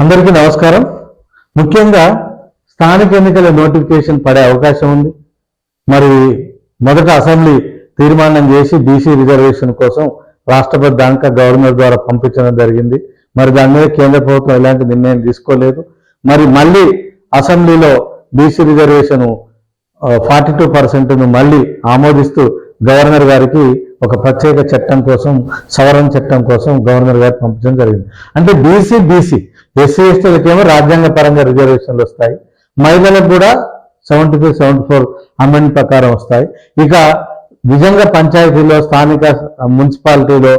అందరికీ నమస్కారం. ముఖ్యంగా స్థానిక ఎన్నికల నోటిఫికేషన్ పడే అవకాశం ఉంది. మరి మొదట అసెంబ్లీ తీర్మానం చేసి బీసీ రిజర్వేషన్ కోసం రాష్ట్రపతి దాకా గవర్నర్ ద్వారా పంపించడం జరిగింది. మరి దాని మీద కేంద్ర ప్రభుత్వం ఎలాంటి నిర్ణయం తీసుకోలేదు. మరి మళ్ళీ అసెంబ్లీలో బీసీ రిజర్వేషన్ ఫార్టీ టూ పర్సెంట్ను మళ్ళీ ఆమోదిస్తూ గవర్నర్ గారికి ఒక ప్రత్యేక చట్టం కోసం సవరణ చట్టం కోసం గవర్నర్ గారికి పంపించడం జరిగింది. అంటే బీసీ బీసీ ఎస్సీ ఎస్టీలకేమో రాజ్యాంగ పరంగా రిజర్వేషన్లు వస్తాయి. మహిళలకు కూడా seventy three seventy four amend ప్రకారం వస్తాయి. ఇక నిజంగా పంచాయతీలో స్థానిక మున్సిపాలిటీలో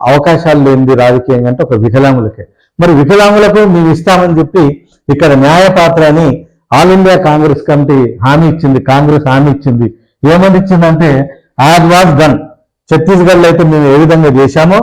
అవకాశాలు లేనిది రాజకీయంగా అంటే ఒక వికలాంగులకే. మరి వికలాంగులకు మేము ఇస్తామని చెప్పి ఇక్కడ న్యాయపాత్ర అని ఆల్ ఇండియా కాంగ్రెస్ కమిటీ హామీ ఇచ్చింది కాంగ్రెస్ హామీ ఇచ్చింది. ఏమని ఇచ్చిందంటే యాజ్ వాజ్ డన్. ఛత్తీస్గఢ్లో అయితే మేము ఏ విధంగా చేశామో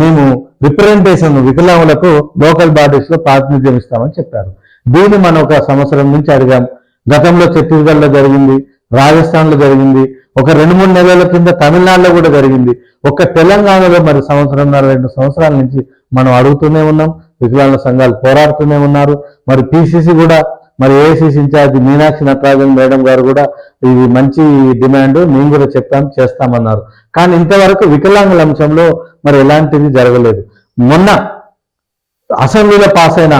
మేము రిప్రజెంటేషన్ వికలాంగులకు లోకల్ బాడీస్లో ప్రాతినిధ్యం ఇస్తామని చెప్పారు. దీన్ని మనం ఒక సంవత్సరం నుంచి అడిగాం. గతంలో ఛత్తీస్గఢ్లో జరిగింది రాజస్థాన్లో జరిగింది ఒక రెండు మూడు నెలల కింద తమిళనాడులో కూడా జరిగింది. ఒక తెలంగాణలో మరి సంవత్సరంన్నర రెండు సంవత్సరాల నుంచి మనం అడుగుతూనే ఉన్నాం వికలాంగుల సంఘాలు పోరాడుతూనే ఉన్నారు. మరి పిసిసి కూడా మరి AICC incharge Meenakshi Natarajan madam గారు కూడా ఇది మంచి డిమాండ్ మేము కూడా చెప్తాం చేస్తామన్నారు. కానీ ఇంతవరకు వికలాంగుల అంశంలో మరి ఎలాంటిది జరగలేదు. మొన్న అసెంబ్లీలో పాస్ అయిన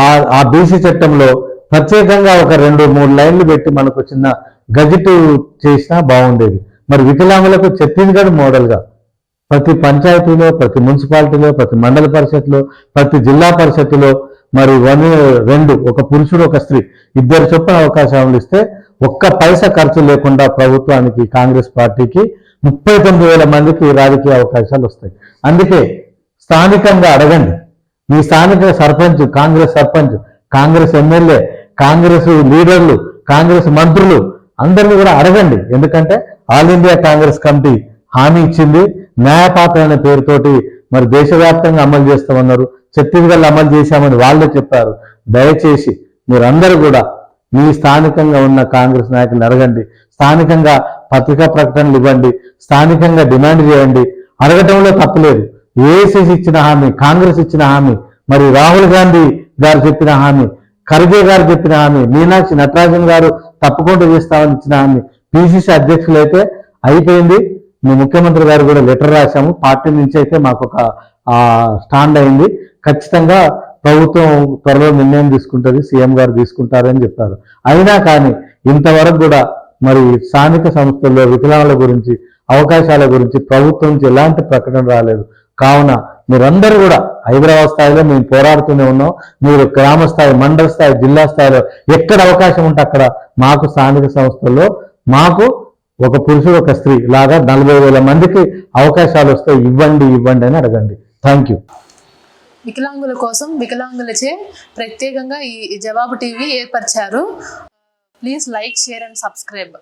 ఆ ఆ బీసీ చట్టంలో ప్రత్యేకంగా ఒక రెండు మూడు లైన్లు పెట్టి మనకు చిన్న గజిట్ చేసినా బాగుండేది. మరి వికలాంగులకు ఛత్తీస్గఢ్ మోడల్గా. ప్రతి పంచాయతీలో ప్రతి మున్సిపాలిటీలో ప్రతి మండల పరిషత్లో ప్రతి జిల్లా పరిషత్తులో మరి వన్ రెండు ఒక పురుషుడు ఒక స్త్రీ ఇద్దరు చొప్పున అవకాశాలు ఇస్తే ఒక్క పైస ఖర్చు లేకుండా ప్రభుత్వానికి కాంగ్రెస్ పార్టీకి ముప్పై తొమ్మిది వేల మందికి రాజకీయ అవకాశాలు వస్తాయి. అందుకే స్థానికంగా అడగండి. మీ స్థానిక సర్పంచ్ కాంగ్రెస్ సర్పంచ్ కాంగ్రెస్ ఎమ్మెల్యే కాంగ్రెస్ లీడర్లు కాంగ్రెస్ మంత్రులు అందరినీ కూడా అడగండి. ఎందుకంటే ఆల్ ఇండియా కాంగ్రెస్ కమిటీ హామీ ఇచ్చింది. న్యాయపాత్ర అనే పేరుతోటి మరి దేశవ్యాప్తంగా అమలు చేస్తామన్నారు. ఛత్తీస్గఢ్ అమలు చేశామని వాళ్ళే చెప్పారు. దయచేసి మీరందరూ కూడా మీ స్థానికంగా ఉన్న కాంగ్రెస్ నాయకులను అడగండి. స్థానికంగా పత్రికా ప్రకటనలు ఇవ్వండి. స్థానికంగా డిమాండ్ చేయండి. అడగటంలో తప్పులేదు ఏఐసిసి ఇచ్చిన హామీ కాంగ్రెస్ ఇచ్చిన హామీ మరి రాహుల్ గాంధీ గారు చెప్పిన హామీ ఖర్గే గారు చెప్పిన హామీ మీనాక్షి నటరాజన్ గారు తప్పకుండా చేస్తామని ఇచ్చిన హామీ పిసిసి అధ్యక్షులు అయితే అయిపోయింది. మీ ముఖ్యమంత్రి గారు కూడా లెటర్ రాశాము. పార్టీ నుంచి అయితే మాకు ఒక స్టాండ్ అయింది. ఖచ్చితంగా ప్రభుత్వం త్వరలో నిర్ణయం తీసుకుంటుంది. సీఎం గారు తీసుకుంటారని చెప్పారు. అయినా కానీ ఇంతవరకు కూడా మరి స్థానిక సంస్థల్లో వికలాంగుల గురించి అవకాశాల గురించి ప్రభుత్వం నుంచి ఎలాంటి ప్రకటన రాలేదు. కావున మీరందరూ కూడా హైదరాబాద్ స్థాయిలో మేము పోరాడుతూనే ఉన్నాం. మీరు గ్రామ స్థాయి మండల స్థాయి జిల్లా స్థాయిలో ఎక్కడ అవకాశం ఉంటే అక్కడ మాకు స్థానిక సంస్థల్లో మాకు ఒక పురుషుడు ఒక స్త్రీ లాగా నలభై వేల మందికి అవకాశాలు వస్తాయి ఇవ్వండి ఇవ్వండి అని అడగండి. థ్యాంక్ యూ వికలాంగుల కోసం వికలాంగులచే ప్రత్యేకంగా ఈ జవాబు TV ఏర్పరిచారు. Please like share and subscribe